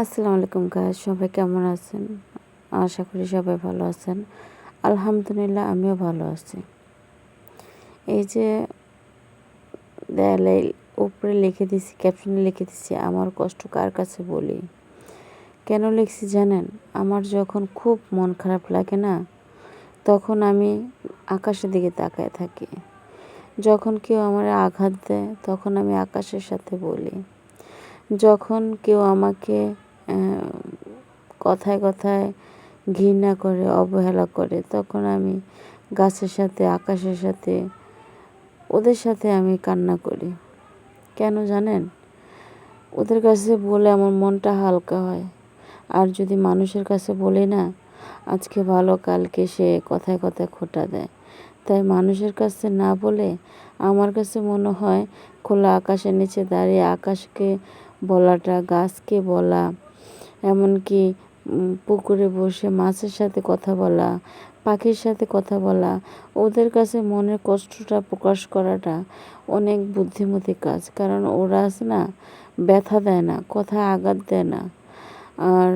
আসসালামু আলাইকুম গায়ে সবাই কেমন আছেন? আশা করি সবাই ভালো আছেন। আলহামদুলিল্লাহ, আমিও ভালো আছি। এই যে, দেয়ালে উপরে লিখে দিছি ক্যাপশনে লিখে দিছি, আমার কষ্ট কার কাছে বলি? কেন লিখছি জানেন? আমার যখন খুব মন খারাপ লাগে না, তখন আমি আকাশের দিকে তাকায় থাকি। যখন কেউ আমার আঘাত দেয়, তখন আমি আকাশের সাথে বলি। যখন কেউ আমাকে কথায় কথায় ঘৃণা করে, অবহেলা করে, তখন আমি গাছের সাথে, আকাশের সাথে, ওদের সাথে আমি কান্না করি। কেন জানেন? ওদের কাছে বলে আমার মনটা হালকা হয়। আর যদি মানুষের কাছে বলি না, আজকে ভালো, কালকে সে কথায় কথায় খোটা দেয়। তাই মানুষের কাছে না বলে আমার কাছে মনে হয় খোলা আকাশের নিচে দাঁড়িয়ে আকাশকে বলাটা, গাছকে বলা এমনকি পুকুরে বসে মাছের সাথে কথা বলা, পাখির সাথে কথা বলা, ওদের কাছে মনের কষ্টটা প্রকাশ করাটা অনেক বুদ্ধিমতী কাজ। কারণ ওরা আছে না, ব্যথা দেয় না, কথা আঘাত দেয় না। আর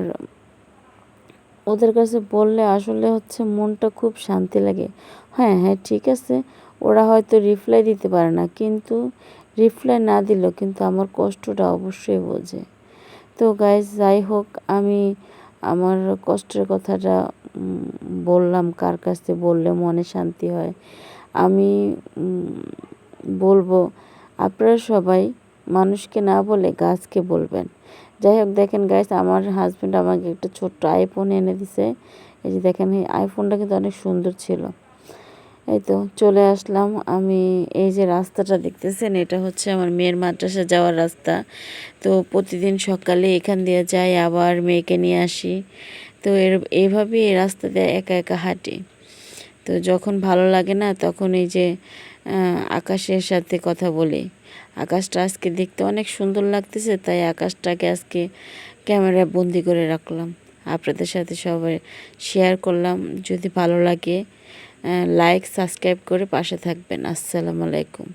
ওদের কাছে বললে আসলে হচ্ছে মনটা খুব শান্তি লাগে। হ্যাঁ হ্যাঁ ঠিক আছে, ওরা হয়তো রিপ্লাই দিতে পারে না, কিন্তু রিপ্লাই না দিলেও কিন্তু আমার কষ্টটা অবশ্যই বোঝে। তো গাইজ যাই হোক, আমি আমার কষ্টের কথাটা বললাম কার কাছে বললে মনে শান্তি হয়। আমি বলব আপনারা সবাই মানুষকে না বলে গাছকে বলবেন। যাই হোক, দেখেন গাইজ আমার হাজব্যান্ড আমাকে একটা ছোট্ট আইফোন এনে দিছে। এই যে দেখেন, এই আইফোনটা কিন্তু অনেক সুন্দর ছিল। এই তো চলে আসলাম। আমি এই যে রাস্তাটা দেখতেছেন, এটা হচ্ছে আমার মেয়ের মাদ্রাসা যাওয়ার রাস্তা। তো প্রতিদিন সকালে এখান দিয়ে যাই, আবার মেয়েকে নিয়ে আসি। তো এর এইভাবেই এই রাস্তা দিয়ে একা একা হাঁটি। তো যখন ভালো লাগে না, তখন এই যে আকাশের সাথে কথা বলি। আকাশটা আজকে দেখতে অনেক সুন্দর লাগতেছে, তাই আকাশটাকে আজকে ক্যামেরা বন্দি করে রাখলাম। আপনাদের সাথে সবাই শেয়ার করলাম, যদি ভালো লাগে লাইক সাবস্ক্রাইব করে পাশে থাকবেন। আসসালামু আলাইকুম।